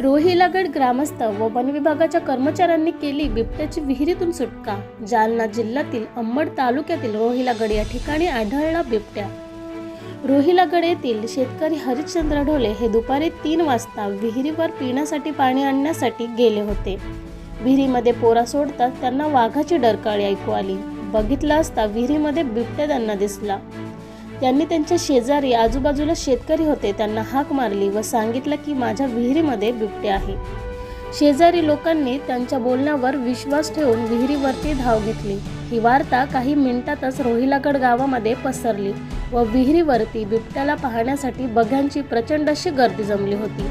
रोहिलागड ग्रामस्थ व वन विभागाच्या कर्मचाऱ्यांनी केली बिबट्याची विहिरीतून सुटका. जालना जिल्ह्यातील अंबड तालुक्यातील रोहिलागड या ठिकाणी आढळला बिबट्या. रोहिलागड येथील शेतकरी हरिश्चंद्र ढोले हे दुपारी तीन वाजता विहिरीवर पिण्यासाठी पाणी आणण्यासाठी गेले होते. विहिरीमध्ये पोरा सोडताच त्यांना वाघाची डरकाळी ऐकू आली. बघितलं असता विहिरीमध्ये बिबट्या त्यांना दिसला. त्यांनी त्यांच्या शेजारी आजूबाजूला शेतकरी होते त्यांना हाक मारली व सांगितलं की माझ्या विहिरीमध्ये बिबटे आहे. शेजारी लोकांनी त्यांच्या बोलण्यावर विश्वास ठेवून विहिरीवरती धाव घेतली. ही वार्ता काही मिनिटातच रोहिलागड गावामध्ये पसरली व विहिरीवरती बिबट्याला पाहण्यासाठी बघ्यांची प्रचंड अशी गर्दी जमली होती.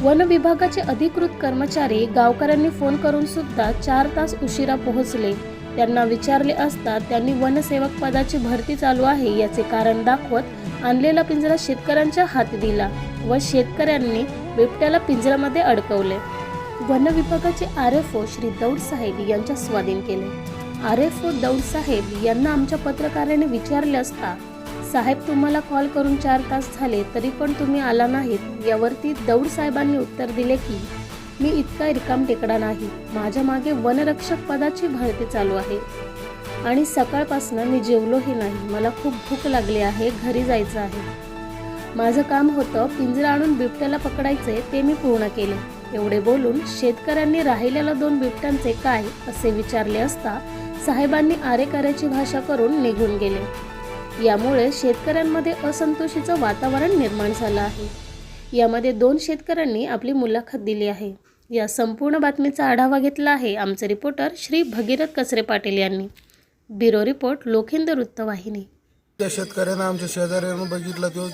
वन विभागाचे अधिकृत कर्मचारी गावकऱ्यांनी फोन करून सुद्धा चार तास उशिरा पोहोचले. त्यांना विचारले असता त्यांनी वनसेवक पदाची भरती चालू आहे याचे कारण दाखवत आणलेला पिंजरा शेतकऱ्यांच्या हाती दिला व शेतकऱ्यांनी बिबट्याला पिंजऱ्यामध्ये अडकवले. वन विभागाचे R F O Shri Daud साहेब यांच्या स्वाधीन केले. आर एफ ओ दौड साहेब यांना आमच्या पत्रकाराने विचारले असता साहेब तुम्हाला कॉल करून चार तास झाले तरी पण तुम्ही आला नाहीत. यावरती दौड साहेबांनी उत्तर दिले की मी इतका रिकाम टेकडा नाही. माझ्या मागे वनरक्षक पदाची भरती चालू आहे. आणि सकाळपासून मी जेवलोही नाही. मला खूप भूक लागली आहे. घरी जायचं आहे. माझं काम होतं पिंजरा आणून बिबट्याला पकडायचे ते मी पूर्ण केले. एवढे बोलून शेतकऱ्यांनी राहिलेल्या दोन बिबट्यांचे काय असे विचारले असता साहेबांनी आरेकऱ्याची भाषा करून निघून गेले. यामुळे शेतकऱ्यांमध्ये असंतोषीचं वातावरण निर्माण झालं आहे. यामध्ये दोन शेतकऱ्यांनी आपली मुलाखत दिली आहे. या संपूर्ण बातमीचा आढावा घेतला आहे आमचे रिपोर्टर श्री भगीरथ कचरे पाटील यांनी. ब्युरो रिपोर्ट लोखिंद वृत्तवाहिनी. त्या शेतकऱ्यांना आमच्या शेजाऱ्यानं बघितलं तो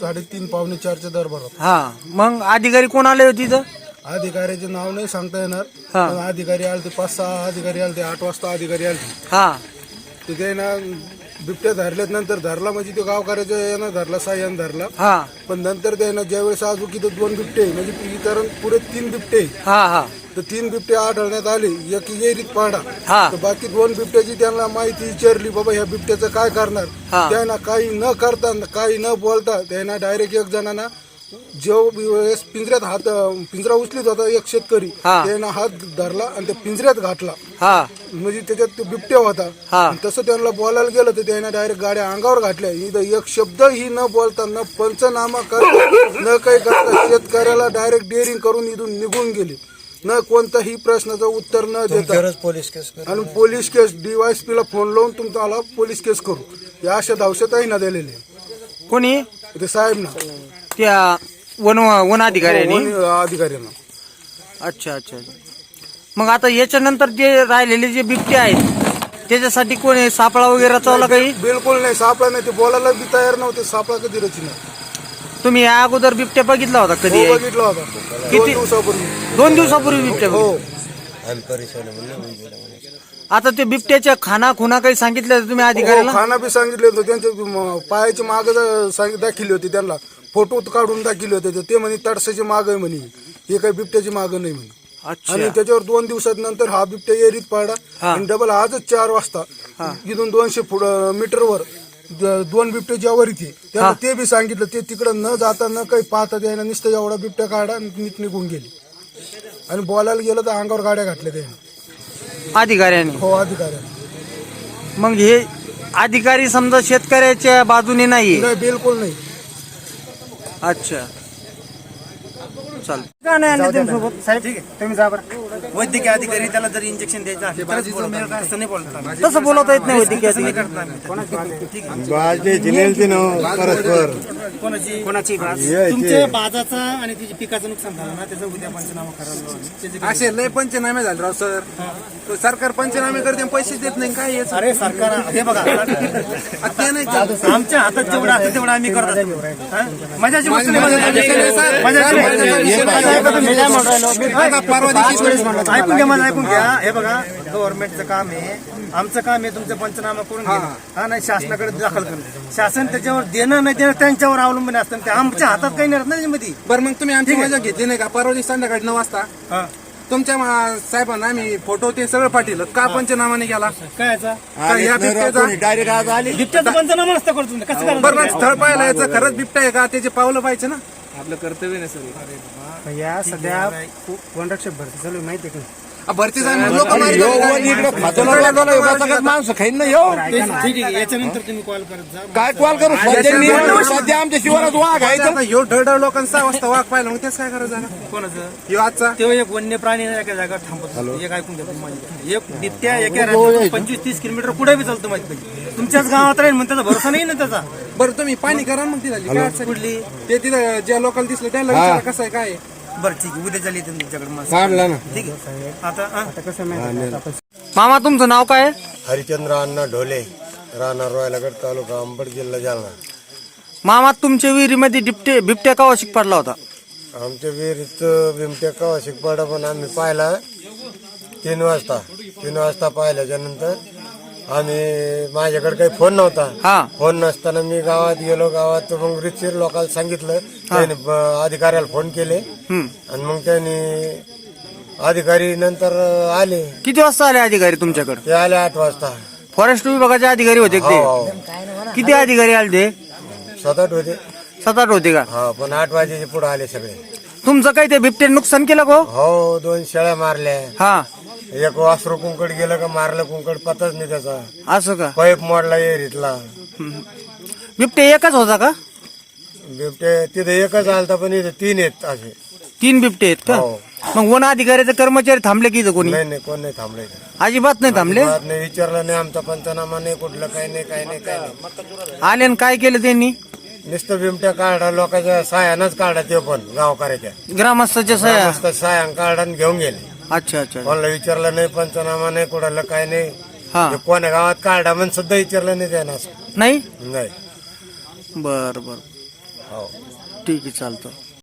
साडेतीन पावणे चारच्या दरबारात हा मग अधिकारी कोण आले होते तिथं अधिकाऱ्याचे नाव नाही सांगता येणार हा. पण अधिकारी आले ते पाच सहा अधिकारी आले ते आठ वाजता अधिकारी आले हा. तिथे ना बिबट्या धरल्यात नंतर धरला म्हणजे तो गावकऱ्याच्या यानं धरला साह्यानं धरला हा पण नंतर त्यानं ज्यावेळेस अजून इथं दोन बिबटे म्हणजे इतर पुढे तीन बिबटे. हा हा तर तीन बिबटे आढळण्यात आले एक येरीत पाडा हा. तर बाकी दोन बिबट्याची त्यांना माहिती विचारली बाबा ह्या बिबट्याचं काय करणार हा. त्यांना काही न करता काही न बोलता त्यांना डायरेक्ट एक जणांना जो वेळेस पिंजऱ्यात हात पिंजरा उचलीत होता एक शेतकरी हा. त्यानं हात धरला आणि त्या पिंजऱ्यात घातला. हा. म्हणजे त्याच्यात तो बिबट्या होता. हा. आणि तसं त्यांना बोलायला गेलं तर त्याने डायरेक्ट गाड्या अंगावर घातल्या. इथं एक शब्दही न बोलता न पंचनामा करता न काही करता शेतकऱ्याला डायरेक्ट डेअरिंग करून इथून निघून गेले. न कोणताही प्रश्नाचं उत्तर न देता. पोलीस केस आणि पोलीस केस डीवायसपीला फोन लावून तुम्हाला पोलीस केस करू. या अशा दहशतही ना दिलेले. कोणी? ते साहेब ना. त्या वन वन अधिकाऱ्यांनी? वन अधिकाऱ्यांना. अच्छा अच्छा अच्छा. मग आता याच्यानंतर जे राहिलेले जे बिबटे आहेत त्याच्यासाठी कोणी सापळा वगैरे चावला काही? बिलकुल नाही सापळा नाही ते बोलायला बी तयार नव्हते सापळा कधी रचना तुम्ही या अगोदर बिबट्या बघितला होता कधी? हो बघितला होता. दोन किती? दिवसापूर्वी. दोन दिवसापूर्वी बिबट्या हो. बघितला. आता ते बिबट्याच्या खाना खुना काही सांगितलं तुम्ही हो, अधिकाऱ्याला खाना बी सांगितले होते. त्यांचे पायाची माग दाखिली होती त्यांना. फोटो काढून दाखिले होते ते. म्हणे तडसाची माग आहे म्हणे. हे काही बिबट्याची माग नाही म्हणे. आणि त्याच्यावर दोन दिवसात नंतर हा बिबट्या एरीत पडला. हा. आणि डबल आजच चार वाजता इथून दोनशे फुट मीटरवर दोन बिबटे ज्यावर इथे त्यांना ते बी सांगितलं. ते तिकडं न जाता न काही पाहता त्यानं नुसतं एवढा बिबट्या काढा आणि नीट निघून गेली. आणि बोलायला गेलं तर अंगावर गाड्या घातल्या त्याने. अधिकाऱ्यांनी? हो अधिकाऱ्या मग हे अधिकारी समजा शेतकऱ्याच्या बाजूने नाही नाही बिलकुल नाही. अच्छा. चाल का नाही आणले त्यांच्यासोबत साहेब ठीक आहे. तुम्ही जा बरं. वैद्यकीय अधिकारी त्याला जर इंजेक्शन द्यायचं असेल तरच बोलवतात. तसं नाही बोलत आम्ही. तसं बोलवता येत नाही वैद्यकीय तसं नाही अधिकारी करत आम्ही. ठीक आहे बाजले जिनेलती ना परस्पर कोणाची कोणाची. तुमच्या बाजाचा आणि तुझी पिकाचं नुकसान झालं ना त्याचं उद्या पंचनामा करायला असे लय पंचनामे झाले राव सर तो सरकार पंचनामे करते आणि पैसे देत नाही काय याचं? अरे सरकार हे बघा आ, ते नाही चालत. आमच्या हातात जेवढं असतं तेवढं आम्ही करत असतो हा? मजाची गोष्ट नाही, मजाचा मजाची विषय नाही, गोष्ट सर. नाही. मजाची गोष्ट नाही. मजाचा विषय नाही. मी काय म्हणून राहिलो? मी आता परवा दिवशी वेळेस म्हणलो. ऐकून घ्या मला ऐकून घ्या. हे. बघा गव्हर्नमेंटचं काम आहे. आमचं काम आहे तुमचं पंचनामा करून घेणं हा नाही शासनाकडे दाखल करणं शासन त्याच्यावर देणं नाही देणं त्यांच्यावर अवलंबून असतं. ते आमच्या हातात काही नाही राहत ना त्याच्यामध्ये. बरं मग तुम्ही आमची मजा घेतली नाही का? परवा दिवशी संध्याकाळी नऊ वाजता हा. तुमच्या साहेबांना आम्ही फोटो ते सगळं पाठवलं. का पंचनामा नाही केला? काय डायरेक्ट आज आली. बिबट्याचा पंचनामा नसतं करतो कसं बरं स्थळ पाहिलं याचं खरंच बिबटा आहे का? त्याचे पावलं पाहिजे ना. आपलं कर्तव्य नाही सर या सध्या वनरक्षक भरती चालू आहे माहिती आहे का? भरती लोक माणसं खाईन ना यो? ठीक आहे याच्यानंतर तुम्ही कॉल करत जा. काय कॉल करू? सध्या सध्या आमच्या शिवारात वाघ आहे ह्यो ढळढळ लोकांचा अवस्था वाघ पाहिला मग तेच काय करायचं? झालं कोणाचं? ह्यो आजचा? तेव्हा एक वन्य प्राणी एका जागा थांबत एक ऐकून माझी. एक बिबट्या एका राज्यात पंचवीस तीस किलोमीटर पुढे बी चालतो माहिती तुमच्याच गावात राहील म्हणून त्याचा भरोसा नाही ना त्याचा. बरं तुम्ही पाणी करा मग ती झाली काय. कुठली? ते तिथं ज्या लोकांना दिसलं त्याला विचारा कसं आहे काय. बरं ठीक आहे. उद्या झाली तुमच्याकडे माणसं. काढला ना. ठीक आहे. आता आता कसं माहिती मामा तुमचं नाव काय आहे? हरिचंद्र अण्णा ढोले राहणार रोयलागड तालुका अंबड जिल्हा जालना. मामा तुमच्या विहिरीमध्ये बिबटे बिबट्या का शिक पडला होता? आमच्या विहिरीत बिमट्या कवा शिकपाडा पण आम्ही पाहिला तीन वाजता. तीन वाजता पाहिल्याच्या नंतर आम्ही माझ्याकडे काही फोन नव्हता. हा. फोन नसताना मी गावात गेलो गावात मग रितशीर लोकांना सांगितलं. त्यांनी ब- अधिकाऱ्याला फोन केले. हम्म. आणि मग त्यांनी अधिकारी नंतर आले. किती वाजता आले अधिकारी तुमच्याकडे? ते आले आठ वाजता. फॉरेस्ट विभागाचे अधिकारी होते का हो ते किती अधिकारी आले ते? सात आठ होते. सात आठ होते का? हा पण आठ वाजेचे पुढे आले सगळे. तुमचं काही ते बिबटे नुकसान केलं का हो? हो दोन शेळ्या मारल्या. हा. एक वासरू कुंकड गेलं का मारलं कुंकड पतच नाही त्याचा. असं का? पाईप मोडला एरीतला. हम्म. बिबटे एकच होता का? बिबटे तिथे एकच आलता पण इथे तीन आहेत असे. तीन बिबटे आहेत का? हो. मग वन अधिकाऱ्याचे कर्मचारी थांबले की इथं कोणी? नाही नाही कोण नाही थांबलं इथे. अजिबात नाही थांबले? बात नाही विचारलं नाही आमचा पंचनामा नाही कुठलं काही नाही काही नाही काही नाही. आले आणि काय केलं त्यांनी? नुसतं बिमट्या काढा लोकांच्या सायानच काढा ते पण गावकऱ्याच्या. ग्रामस्थाच्या सह्या. मस्त सायान काढा आणि घेऊन गेले. अच्छा अच्छा कोणाला विचारलं नाही पंचनामा नाही कुणाला काय नाही. हा. हे कोण्या गावात काढा म्हणून सुद्धा विचारलं नाही त्यांना. असं. नाही? नाही. बर बर. हो. ठीक आहे चालतं.